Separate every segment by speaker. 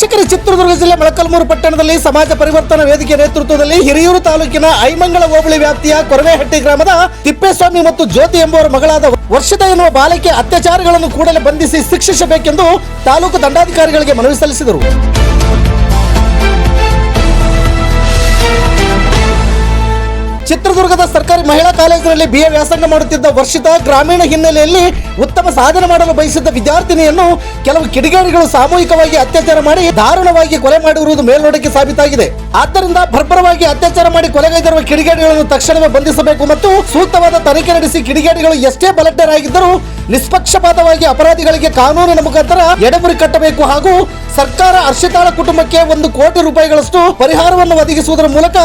Speaker 1: ವೀಕ್ಷಕರ, ಚಿತ್ರದುರ್ಗ ಜಿಲ್ಲೆ ಮೊಳಕಲ್ಮೂರು ಪಟ್ಟಣದಲ್ಲಿ ಸಮಾಜ ಪರಿವರ್ತನಾ ವೇದಿಕೆ ನೇತೃತ್ವದಲ್ಲಿ ಹಿರಿಯೂರು ತಾಲೂಕಿನ ಐಮಂಗಳ ಹೋಬಳಿ ವ್ಯಾಪ್ತಿಯ ಕೊರವೇಹಟ್ಟಿ ಗ್ರಾಮದ ತಿಪ್ಪೇಸ್ವಾಮಿ ಮತ್ತು ಜ್ಯೋತಿ ಎಂಬುವರ ಮಗಳಾದ ವರ್ಷದ ಎನ್ನುವ ಬಾಲಕಿ ಅತ್ಯಾಚಾರಗಳನ್ನು ಕೂಡಲೇ ಬಂಧಿಸಿ ಶಿಕ್ಷಿಸಬೇಕೆಂದು ತಾಲೂಕು ದಂಡಾಧಿಕಾರಿಗಳಿಗೆ ಮನವಿ ಸಲ್ಲಿಸಿದರು. ಚಿತ್ರದುರ್ಗದ ಸರ್ಕಾರಿ ಮಹಿಳಾ ಕಾಲೇಜಿನಲ್ಲಿ ಬಿಎ ವ್ಯಾಸಂಗ ಮಾಡುತ್ತಿದ್ದ ವರ್ಷಿತ ಗ್ರಾಮೀಣ ಹಿನ್ನೆಲೆಯಲ್ಲಿ ಉತ್ತಮ ಸಾಧನೆ ಮಾಡಲು ಬಯಸಿದ್ದ ವಿದ್ಯಾರ್ಥಿನಿಯನ್ನು ಕೆಲವು ಕಿಡಿಗೇಡಿಗಳು ಸಾಮೂಹಿಕವಾಗಿ ಅತ್ಯಾಚಾರ ಮಾಡಿ ದಾರುಣವಾಗಿ ಕೊಲೆ ಮಾಡಿರುವುದು ಮೇಲ್ನೋಟಕ್ಕೆ ಸಾಬೀತಾಗಿದೆ. ಆದ್ದರಿಂದ ಬರ್ಬರವಾಗಿ ಅತ್ಯಾಚಾರ ಮಾಡಿ ಕೊಲೆಗೈದಿರುವ ಕಿಡಿಗೇಡಿಗಳನ್ನು ತಕ್ಷಣವೇ ಬಂಧಿಸಬೇಕು ಮತ್ತು ಸೂಕ್ತವಾದ ತನಿಖೆ ನಡೆಸಿ ಕಿಡಿಗೇಡಿಗಳು ಎಷ್ಟೇ ಬಲಟ್ಟರಾಗಿದ್ದರೂ ನಿಷ್ಪಕ್ಷಪಾತವಾಗಿ ಅಪರಾಧಿಗಳಿಗೆ ಕಾನೂನಿನ ಮುಖಾಂತರ ಎಡಬುರಿ ಕಟ್ಟಬೇಕು ಹಾಗೂ ಸರ್ಕಾರ ಹರ್ಷಿತಾಳ ಕುಟುಂಬಕ್ಕೆ ಒಂದು ಕೋಟಿ ರೂಪಾಯಿಗಳಷ್ಟು ಪರಿಹಾರವನ್ನು ಒದಗಿಸುವುದರ ಮೂಲಕ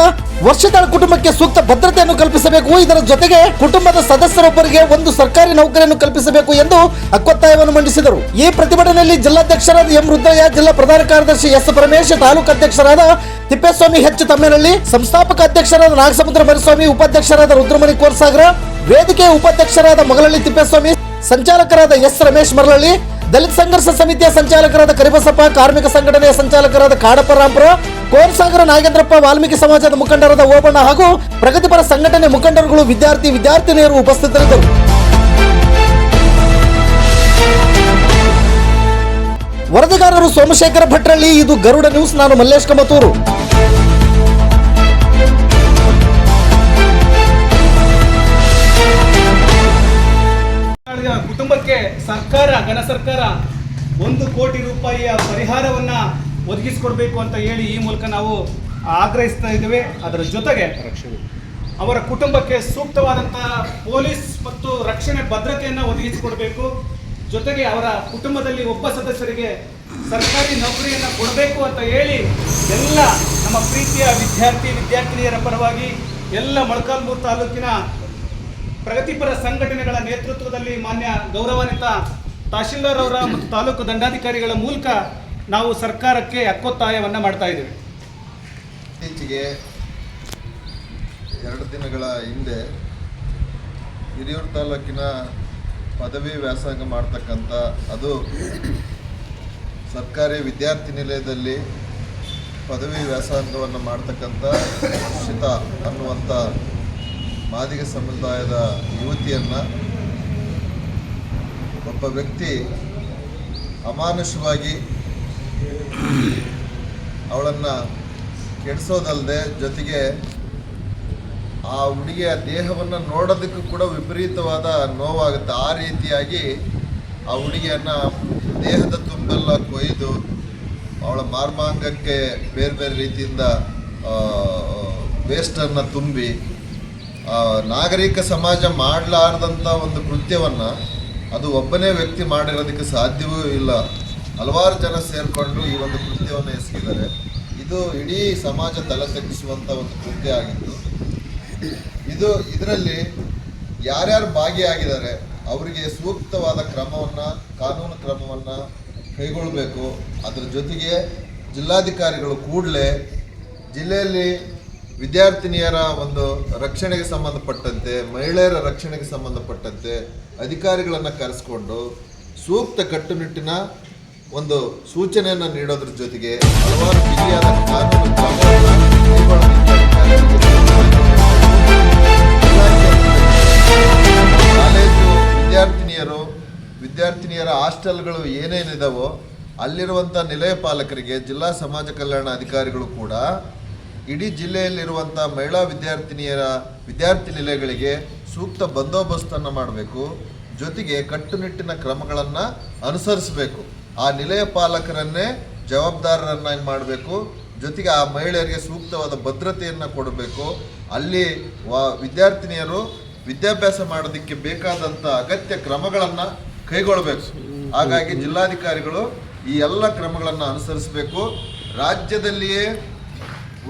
Speaker 1: ವರ್ಷಿತಾಳ ಕುಟುಂಬಕ್ಕೆ ಸೂಕ್ತ ಭದ್ರತೆಯನ್ನು ಕಲ್ಪಿಸಬೇಕು. ಇದರ ಜೊತೆಗೆ ಕುಟುಂಬದ ಸದಸ್ಯರೊಬ್ಬರಿಗೆ ಒಂದು ಸರ್ಕಾರಿ ನೌಕರಿಯನ್ನು ಕಲ್ಪಿಸಬೇಕು ಎಂದು ಅಕ್ವತ್ತಾಯವನ್ನು ಮಂಡಿಸಿದರು. ಈ ಪ್ರತಿಭಟನೆಯಲ್ಲಿ ಜಿಲ್ಲಾಧ್ಯಕ್ಷರಾದ ಎಂ ರುದ್ರಯ್ಯ, ಜಿಲ್ಲಾ ಪ್ರಧಾನ ಕಾರ್ಯದರ್ಶಿ ಎಸ್ ಪರಮೇಶ್, ತಾಲೂಕು ಅಧ್ಯಕ್ಷರಾದ ತಿಪ್ಪೇಸ್ವಾಮಿ ಹೆಚ್ ತಮ್ಮೇನಹಳ್ಳಿ, ಸಂಸ್ಥಾಪಕ ಅಧ್ಯಕ್ಷರಾದ ನಾಗಸಮುದ್ರ ಮರಿಸ್ವಾಮಿ ಉಪಾಧ್ಯಕ್ಷರಾದ ರುದ್ರಮಣಿ ಕೋರ್ಸಾಗರ ವೇದಿಕೆಯ ಉಪಾಧ್ಯಕ್ಷರಾದ ಮಗಳಳ್ಳಿ ತಿಪ್ಪೇಸ್ವಾಮಿ, ಸಂಚಾಲಕರಾದ ಎಸ್ ರಮೇಶ್ ಮರಳಳ್ಳಿ, ದಲಿತ ಸಂಘರ್ಷ ಸಮಿತಿಯ ಸಂಚಾಲಕರಾದ ಕರಿಬಸಪ್ಪ, ಕಾರ್ಮಿಕ ಸಂಘಟನೆಯ ಸಂಚಾಲಕರಾದ ಕಾಡಪ್ಪ ರಾಂಪುರ ಕೋರ್ಸಾಗರ ನಾಗೇಂದ್ರಪ್ಪ ವಾಲ್ಮೀಕಿ ಸಮಾಜದ ಮುಖಂಡರಾದ ಓಬಣ್ಣ ಹಾಗೂ ಪ್ರಗತಿಪರ ಸಂಘಟನೆ ಮುಖಂಡರುಗಳು ವಿದ್ಯಾರ್ಥಿ ವಿದ್ಯಾರ್ಥಿನಿಯರು ಉಪಸ್ಥಿತರಿದ್ದರು. ವರದಿಗಾರರು ಸೋಮಶೇಖರ ಭಟ್ರಳ್ಳಿ, ಇದು ಗರುಡ ನ್ಯೂಸ್, ನಾನು ಮಲ್ಲೇಶ್ ಕಮತೂರು.
Speaker 2: ಕುಟುಂಬಕ್ಕೆ ಸರ್ಕಾರ, ಘನ ಸರ್ಕಾರ ಒಂದು ಕೋಟಿ ರೂಪಾಯಿಯ ಪರಿಹಾರವನ್ನ ಒದಗಿಸಿಕೊಡ್ಬೇಕು ಅಂತ ಹೇಳಿ ಈ ಮೂಲಕ ನಾವು ಆಗ್ರಹಿಸ್ತಾ ಇದ್ದೇವೆ. ಅದರ ಜೊತೆಗೆ ಅವರ ಕುಟುಂಬಕ್ಕೆ ಸೂಕ್ತವಾದಂತಹ ಪೊಲೀಸ್ ಮತ್ತು ರಕ್ಷಣೆ ಭದ್ರತೆಯನ್ನು ಒದಗಿಸಿಕೊಡಬೇಕು. ಜೊತೆಗೆ ಅವರ ಕುಟುಂಬದಲ್ಲಿ ಒಬ್ಬ ಸದಸ್ಯರಿಗೆ ಸರ್ಕಾರಿ ನೌಕರಿಯನ್ನು ಕೊಡಬೇಕು ಅಂತ ಹೇಳಿ ಎಲ್ಲ ನಮ್ಮ ಪ್ರೀತಿಯ ವಿದ್ಯಾರ್ಥಿ, ವಿದ್ಯಾರ್ಥಿನಿಯರ ಪರವಾಗಿ ಎಲ್ಲ ಮೊಳಕಾಲ್ಮೂರು ತಾಲೂಕಿನ ಪ್ರಗತಿಪರ ಸಂಘಟನೆಗಳ ನೇತೃತ್ವದಲ್ಲಿ ಮಾನ್ಯ ಗೌರವಾನ್ವಿತ ತಹಶೀಲ್ದಾರ್ ಅವರ ಮತ್ತು ತಾಲೂಕು ದಂಡಾಧಿಕಾರಿಗಳ ಮೂಲಕ ನಾವು ಸರ್ಕಾರಕ್ಕೆ ಹಕ್ಕೊತ್ತಾಯವನ್ನು ಮಾಡ್ತಾ ಇದ್ದೇವೆ.
Speaker 3: ಇತ್ತೀಚೆಗೆ ಎರಡು ದಿನಗಳ ಹಿಂದೆ ಹಿರಿಯೂರು ತಾಲೂಕಿನ ಪದವಿ ವ್ಯಾಸಂಗ ಮಾಡ್ತಕ್ಕಂಥ, ಅದು ಸರ್ಕಾರಿ ವಿದ್ಯಾರ್ಥಿ ನಿಲಯದಲ್ಲಿ ಪದವಿ ವ್ಯಾಸಂಗವನ್ನು ಮಾಡ್ತಕ್ಕಂಥ ಶಿತ ಅನ್ನುವಂಥ ಮಾದಿಗ ಸಮುದಾಯದ ಯುವತಿಯನ್ನು ಒಬ್ಬ ವ್ಯಕ್ತಿ ಅಮಾನುಷವಾಗಿ ಅವಳನ್ನು ಕೆಡಿಸೋದಲ್ಲದೆ ಜೊತೆಗೆ ಆ ಹುಡುಗಿಯ ದೇಹವನ್ನು ನೋಡೋದಕ್ಕೂ ಕೂಡ ವಿಪರೀತವಾದ ನೋವಾಗುತ್ತೆ. ಆ ರೀತಿಯಾಗಿ ಆ ಹುಡುಗಿಯನ್ನು ದೇಹದ ತುಂಬೆಲ್ಲ ಕೊಯ್ದು ಅವಳ ಮಾರ್ಮಾಂಗಕ್ಕೆ ಬೇರೆ ಬೇರೆ ರೀತಿಯಿಂದ ವೇಸ್ಟನ್ನು ತುಂಬಿ ನಾಗರಿಕ ಸಮಾಜ ಮಾಡಲಾರ್ದಂಥ ಒಂದು ಕೃತ್ಯವನ್ನು ಅದು ಒಬ್ಬನೇ ವ್ಯಕ್ತಿ ಮಾಡಿರೋದಕ್ಕೆ ಸಾಧ್ಯವೂ ಇಲ್ಲ. ಹಲವಾರು ಜನ ಸೇರಿಕೊಂಡು ಈ ಒಂದು ಕೃತ್ಯವನ್ನು ಎಸಗಿದ್ದಾರೆ. ಇದು ಇಡೀ ಸಮಾಜ ತಲೆ ಒಂದು ಕೃತ್ಯ ಆಗಿತ್ತು ಇದು ಇದರಲ್ಲಿ ಯಾರ್ಯಾರು ಭಾಗಿಯಾಗಿದ್ದಾರೆ, ಅವರಿಗೆ ಸೂಕ್ತವಾದ ಕ್ರಮವನ್ನು, ಕಾನೂನು ಕ್ರಮವನ್ನು ಕೈಗೊಳ್ಳಬೇಕು. ಅದರ ಜೊತೆಗೆ ಜಿಲ್ಲಾಧಿಕಾರಿಗಳು ಕೂಡಲೇ ಜಿಲ್ಲೆಯಲ್ಲಿ ವಿದ್ಯಾರ್ಥಿನಿಯರ ಒಂದು ರಕ್ಷಣೆಗೆ ಸಂಬಂಧಪಟ್ಟಂತೆ, ಮಹಿಳೆಯರ ರಕ್ಷಣೆಗೆ ಸಂಬಂಧಪಟ್ಟಂತೆ ಅಧಿಕಾರಿಗಳನ್ನು ಕರೆಸ್ಕೊಂಡು ಸೂಕ್ತ ಕಟ್ಟುನಿಟ್ಟಿನ ಒಂದು ಸೂಚನೆಯನ್ನು ನೀಡೋದ್ರ ಜೊತೆಗೆ ಹಲವಾರು ಬಿಗಿಯಾದ ಕಾನೂನು ಕಾಲೇಜು ವಿದ್ಯಾರ್ಥಿನಿಯರು, ವಿದ್ಯಾರ್ಥಿನಿಯರ ಹಾಸ್ಟೆಲ್ಗಳು ಏನೇನಿದಾವೋ ಅಲ್ಲಿರುವಂಥ ನಿಲಯ ಪಾಲಕರಿಗೆ ಜಿಲ್ಲಾ ಸಮಾಜ ಕಲ್ಯಾಣ ಅಧಿಕಾರಿಗಳು ಕೂಡ ಇಡೀ ಜಿಲ್ಲೆಯಲ್ಲಿರುವಂಥ ಮಹಿಳಾ ವಿದ್ಯಾರ್ಥಿನಿಯರ ವಿದ್ಯಾರ್ಥಿ ನಿಲಯಗಳಿಗೆ ಸೂಕ್ತ ಬಂದೋಬಸ್ತನ್ನು ಮಾಡಬೇಕು, ಜೊತೆಗೆ ಕಟ್ಟುನಿಟ್ಟಿನ ಕ್ರಮಗಳನ್ನು ಅನುಸರಿಸಬೇಕು. ಆ ನಿಲಯ ಪಾಲಕರನ್ನೇ ಜವಾಬ್ದಾರರನ್ನಾಗಿ ಮಾಡಬೇಕು. ಜೊತೆಗೆ ಆ ಮಹಿಳೆಯರಿಗೆ ಸೂಕ್ತವಾದ ಭದ್ರತೆಯನ್ನು ಕೊಡಬೇಕು. ಅಲ್ಲಿ ವಿದ್ಯಾರ್ಥಿನಿಯರು ವಿದ್ಯಾಭ್ಯಾಸ ಮಾಡೋದಕ್ಕೆ ಬೇಕಾದಂಥ ಅಗತ್ಯ ಕ್ರಮಗಳನ್ನು ಕೈಗೊಳ್ಳಬೇಕು ಹಾಗಾಗಿ ಜಿಲ್ಲಾಧಿಕಾರಿಗಳು ಈ ಎಲ್ಲ ಕ್ರಮಗಳನ್ನು ಅನುಸರಿಸಬೇಕು. ರಾಜ್ಯದಲ್ಲಿಯೇ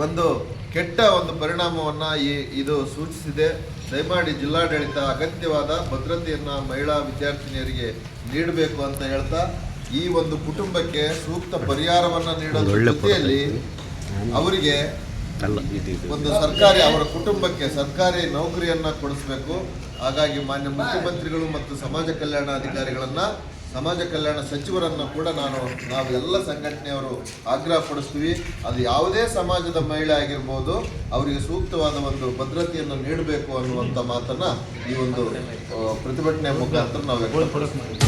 Speaker 3: ಒಂದು ಕೆಟ್ಟ ಒಂದು ಪರಿಣಾಮವನ್ನು ಈ ಇದು ಸೂಚಿಸಿದೆ. ದಯಮಾಡಿ ಜಿಲ್ಲಾಡಳಿತ ಅಗತ್ಯವಾದ ಭದ್ರತೆಯನ್ನು ಮಹಿಳಾ ವಿದ್ಯಾರ್ಥಿನಿಯರಿಗೆ ನೀಡಬೇಕು ಅಂತ ಹೇಳ್ತಾ ಈ ಒಂದು ಕುಟುಂಬಕ್ಕೆ ಸೂಕ್ತ ಪರಿಹಾರವನ್ನು ನೀಡೋದ್ರ ಜೊತೆಯಲ್ಲಿ ಅವರಿಗೆ ಒಂದು ಸರ್ಕಾರಿ ಅವರ ಕುಟುಂಬಕ್ಕೆ ಸರ್ಕಾರಿ ನೌಕರಿಯನ್ನ ಕೊಡಿಸಬೇಕು. ಹಾಗಾಗಿ ಮಾನ್ಯ ಮುಖ್ಯಮಂತ್ರಿಗಳು ಮತ್ತು ಸಮಾಜ ಕಲ್ಯಾಣ ಅಧಿಕಾರಿಗಳನ್ನ ಸಮಾಜ ಕಲ್ಯಾಣ ಸಚಿವರನ್ನ ಕೂಡ ನಾನು ನಾವು ಎಲ್ಲ ಸಂಘಟನೆಯವರು ಆಗ್ರಹ ಪಡಿಸ್ತೀವಿ. ಅದು ಯಾವುದೇ ಸಮಾಜದ ಮಹಿಳೆ ಆಗಿರ್ಬೋದು ಅವರಿಗೆ ಸೂಕ್ತವಾದ ಒಂದು ಭದ್ರತೆಯನ್ನು ನೀಡಬೇಕು ಅನ್ನುವಂಥ ಮಾತನ್ನ ಈ ಒಂದು ಪ್ರತಿಭಟನೆ ಮುಖಾಂತರ ನಾವು ವ್ಯಕ್ತಪಡಿಸ್ತೀವಿ.